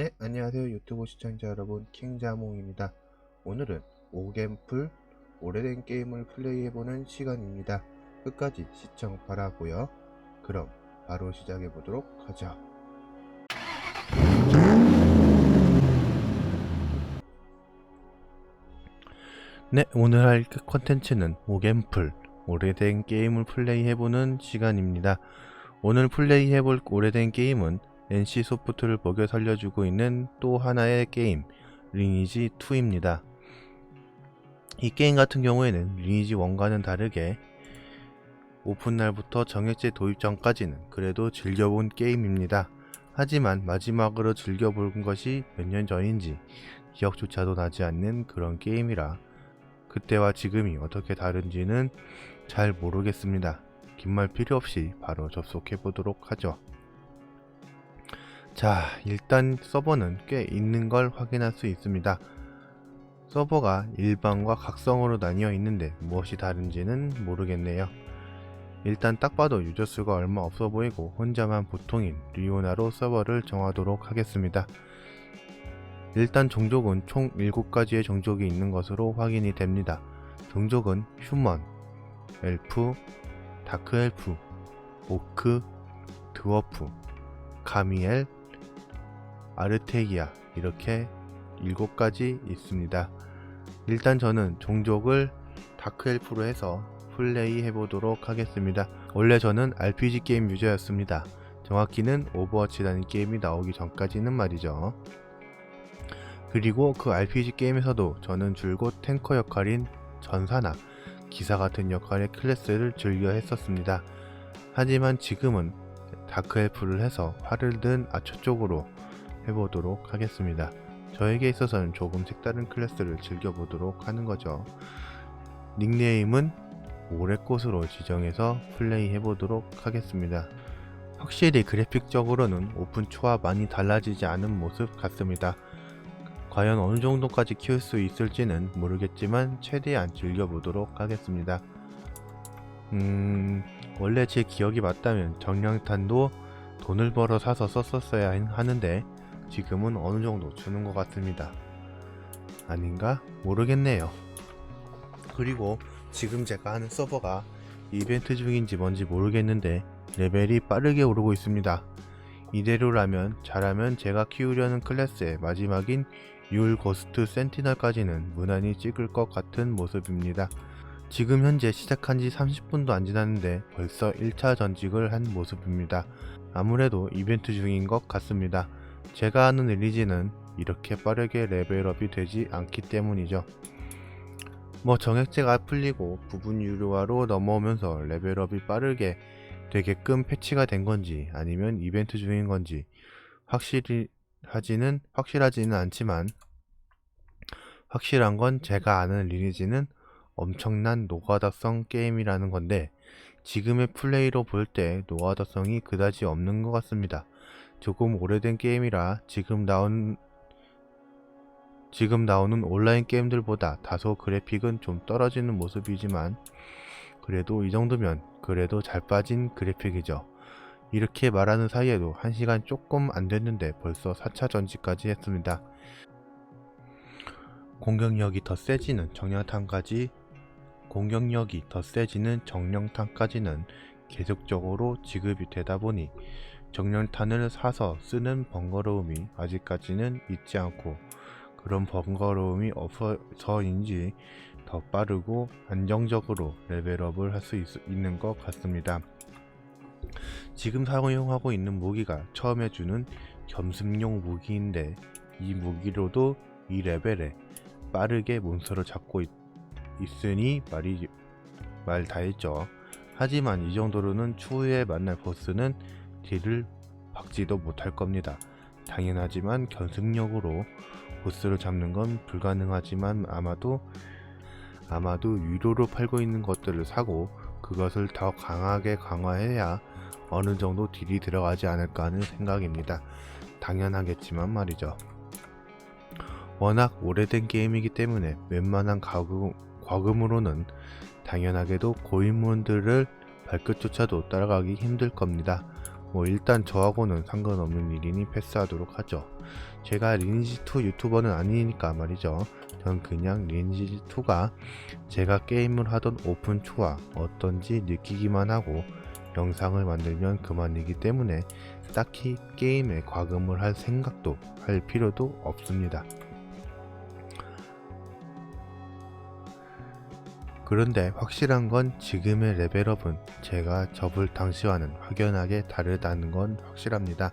네, 안녕하세요. 유튜브 시청자 여러분, 킹자몽입니다. 오늘은 오겜풀 오래된 게임을 플레이해보는 시간입니다. 끝까지 시청 바라고요 그럼 바로 시작해보도록 하죠. 네, 오늘 할 컨텐츠는 오겜풀 오래된 게임을 플레이해보는 시간입니다. 오늘 플레이해볼 오래된 게임은 NC 소프트를 먹여 살려주고 있는 또 하나의 게임 리니지 2입니다. 이 게임 같은 경우에는 리니지 1과는 다르게 오픈 날부터 정액제 도입 전까지는 그래도 즐겨본 게임입니다. 하지만 마지막으로 즐겨본 것이 몇 년 전인지 기억조차도 나지 않는 그런 게임이라 그때와 지금이 어떻게 다른지는 잘 모르겠습니다. 긴 말 필요 없이 바로 접속해 보도록 하죠. 자, 일단 서버는 꽤 있는 걸 확인할 수 있습니다. 서버가 일반과 각성으로 나뉘어 있는데 무엇이 다른지는 모르겠네요. 일단 딱 봐도 유저 수가 얼마 없어 보이고 혼자만 보통인 리오나로 서버를 정하도록 하겠습니다. 일단 종족은 총 7가지의 종족이 있는 것으로 확인이 됩니다. 종족은 휴먼, 엘프, 다크 엘프, 오크, 드워프, 가미엘, 아르테기아 이렇게 7가지 있습니다. 일단 저는 종족을 다크 엘프로 해서 플레이 해보도록 하겠습니다. 원래 저는 RPG 게임 유저였습니다. 정확히는 오버워치라는 게임이 나오기 전까지는 말이죠. 그리고 그 RPG 게임에서도 저는 줄곧 탱커 역할인 전사나 기사 같은 역할의 클래스를 즐겨 했었습니다. 하지만 지금은 다크엘프를 해서 활을 든 아처 쪽으로 해보도록 하겠습니다. 저에게 있어서는 조금 색다른 클래스를 즐겨보도록 하는 거죠. 닉네임은 오래꽃으로 지정해서 플레이 해보도록 하겠습니다. 확실히 그래픽적으로는 오픈초와 많이 달라지지 않은 모습 같습니다. 과연 어느 정도까지 키울 수 있을지는 모르겠지만 최대한 즐겨보도록 하겠습니다. 음, 원래 제 기억이 맞다면 정량탄도 돈을 벌어 사서 썼었어야 하는데 지금은 어느 정도 주는 것 같습니다. 아닌가? 모르겠네요. 그리고 지금 제가 하는 서버가 이벤트 중인지 뭔지 모르겠는데 레벨이 빠르게 오르고 있습니다. 이대로라면 잘하면 제가 키우려는 클래스의 마지막인 율 고스트 센티널까지는 무난히 찍을 것 같은 모습입니다. 지금 현재 시작한 지 30분도 안 지났는데 벌써 1차 전직을 한 모습입니다. 아무래도 이벤트 중인 것 같습니다. 제가 하는 리니지는 이렇게 빠르게 레벨업이 되지 않기 때문이죠. 뭐 정액제가 풀리고 부분 유료화로 넘어오면서 레벨업이 빠르게 되게끔 패치가 된 건지 아니면 이벤트 중인 건지 확실히 하지는 확실하지는 않지만 확실한 건 제가 아는 리니지는 엄청난 노가다성 게임이라는 건데 지금의 플레이로 볼 때 노가다성이 그다지 없는 것 같습니다. 조금 오래된 게임이라 지금 나온 지금 나오는 온라인 게임들보다 다소 그래픽은 좀 떨어지는 모습이지만 그래도 이 정도면 그래도 잘 빠진 그래픽이죠. 이렇게 말하는 사이에도 1시간 조금 안 됐는데 벌써 4차 전지까지 했습니다. 공격력이 더 세지는 정령탄까지 공격력이 더 세지는 정령탄까지는 계속적으로 지급이 되다 보니 정령탄을 사서 쓰는 번거로움이 아직까지는 있지 않고 그런 번거로움이 없어서인지 더 빠르고 안정적으로 레벨업을 할 수 있는 것 같습니다. 지금 사용하고 있는 무기가 처음에 주는 겸습용 무기인데 이 무기로도 이 레벨에 빠르게 몬스터를 잡고 있, 있으니 말이 말 다했죠. 하지만 이 정도로는 추후에 만날 보스는 딜을 박지도 못할 겁니다. 당연하지만 견승력으로 보스를 잡는 건 불가능하지만 아마도 아마도 유료로 팔고 있는 것들을 사고 그것을 더 강하게 강화해야 어느 정도 딜이 들어가지 않을까 하는 생각입니다. 당연하겠지만 말이죠. 워낙 오래된 게임이기 때문에 웬만한 과금, 과금으로는 당연하게도 고인물들을 발끝조차도 따라가기 힘들 겁니다. 뭐 일단 저하고는 상관없는 일이니 패스하도록 하죠. 제가 리니지2 유튜버는 아니니까 말이죠. 전 그냥 리니지2가 제가 게임을 하던 오픈2와 어떤지 느끼기만 하고 영상을 만들면 그만이기 때문에 딱히 게임에 과금을 할 생각도 할 필요도 없습니다. 그런데 확실한 건 지금의 레벨업은 제가 접을 당시와는 확연하게 다르다는 건 확실합니다.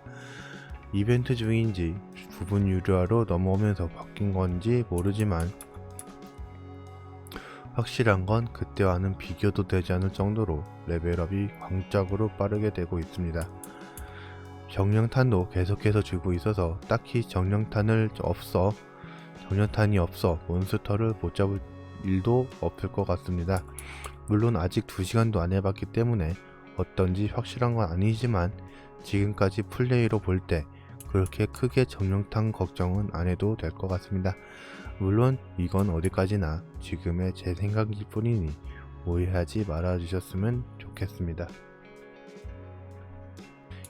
이벤트 중인지 부분 유료화로 넘어오면서 바뀐 건지 모르지만 확실한 건 그때와는 비교도 되지 않을 정도로 레벨업이 광적으로 빠르게 되고 있습니다. 정령탄도 계속해서 주고 있어서 딱히 정령탄을 없어 정령탄이 없어 몬스터를 못 잡을 일도 없을 것 같습니다. 물론 아직 2시간도 안 해봤기 때문에 어떤지 확실한 건 아니지만 지금까지 플레이로 볼 때 그렇게 크게 정령탄 걱정은 안 해도 될 것 같습니다. 물론 이건 어디까지나 지금의 제 생각일 뿐이니 오해하지 말아주셨으면 좋겠습니다.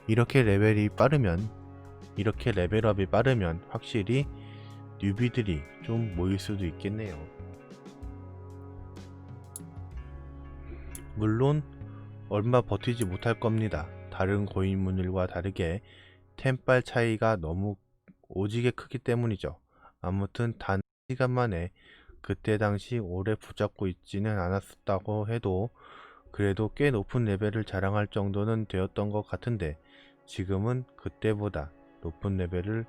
이렇게 레벨이 빠르면 이렇게 레벨업이 빠르면 확실히 뉴비들이 좀 모일 수도 있겠네요. 물론 얼마 버티지 못할 겁니다. 다른 고인물과 다르게 템빨 차이가 너무 오지게 크기 때문이죠. 아무튼 단 시간 만에 그때 당시 오래 붙잡고 있지는 않았다고 해도 그래도 꽤 높은 레벨을 자랑할 정도는 되었던 것 같은데 지금은 그때보다 높은 레벨을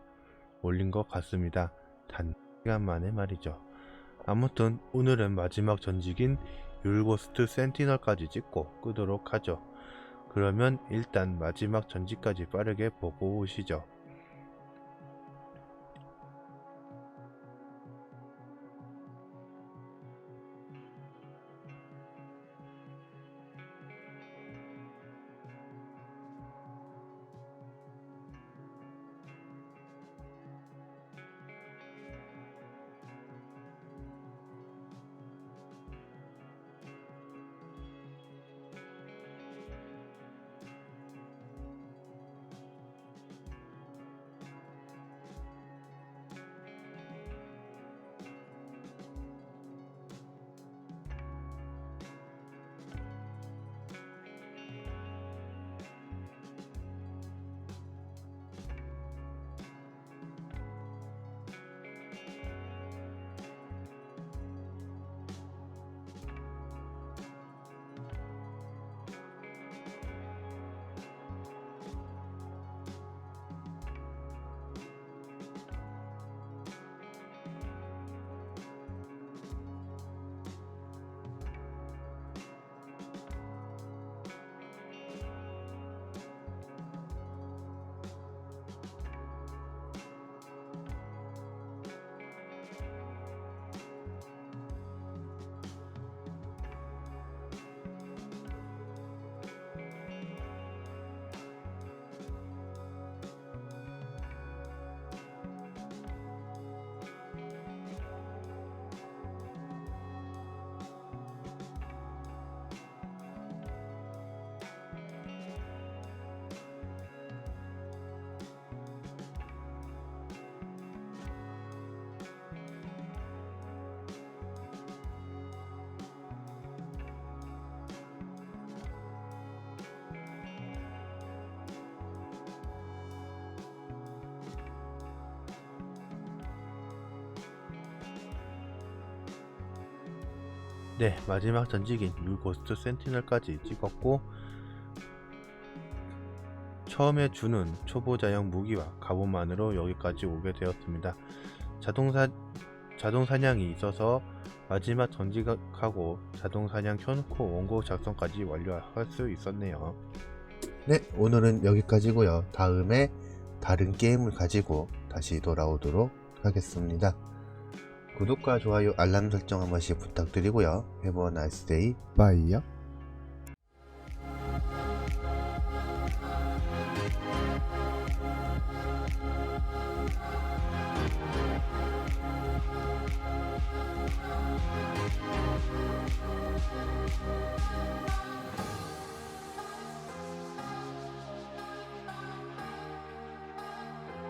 올린 것 같습니다. 단 시간 만에 말이죠. 아무튼 오늘은 마지막 전직인 율고스트 센티널까지 찍고 끄도록 하죠. 그러면 일단 마지막 전직까지 빠르게 보고 오시죠. 네, 마지막 전직인 율고스트 센티널까지 찍었고 처음에 주는 초보자형 무기와 갑옷만으로 여기까지 오게 되었습니다. 자동사 자동 사냥이 있어서 마지막 전직하고 자동 사냥 켜놓고 원고 작성까지 완료할 수 있었네요. 네, 오늘은 여기까지고요. 다음에 다른 게임을 가지고 다시 돌아오도록 하겠습니다. 구독과 좋아요, 알람 설정 한 번씩 부탁드리고요. A nice day. 빠이요.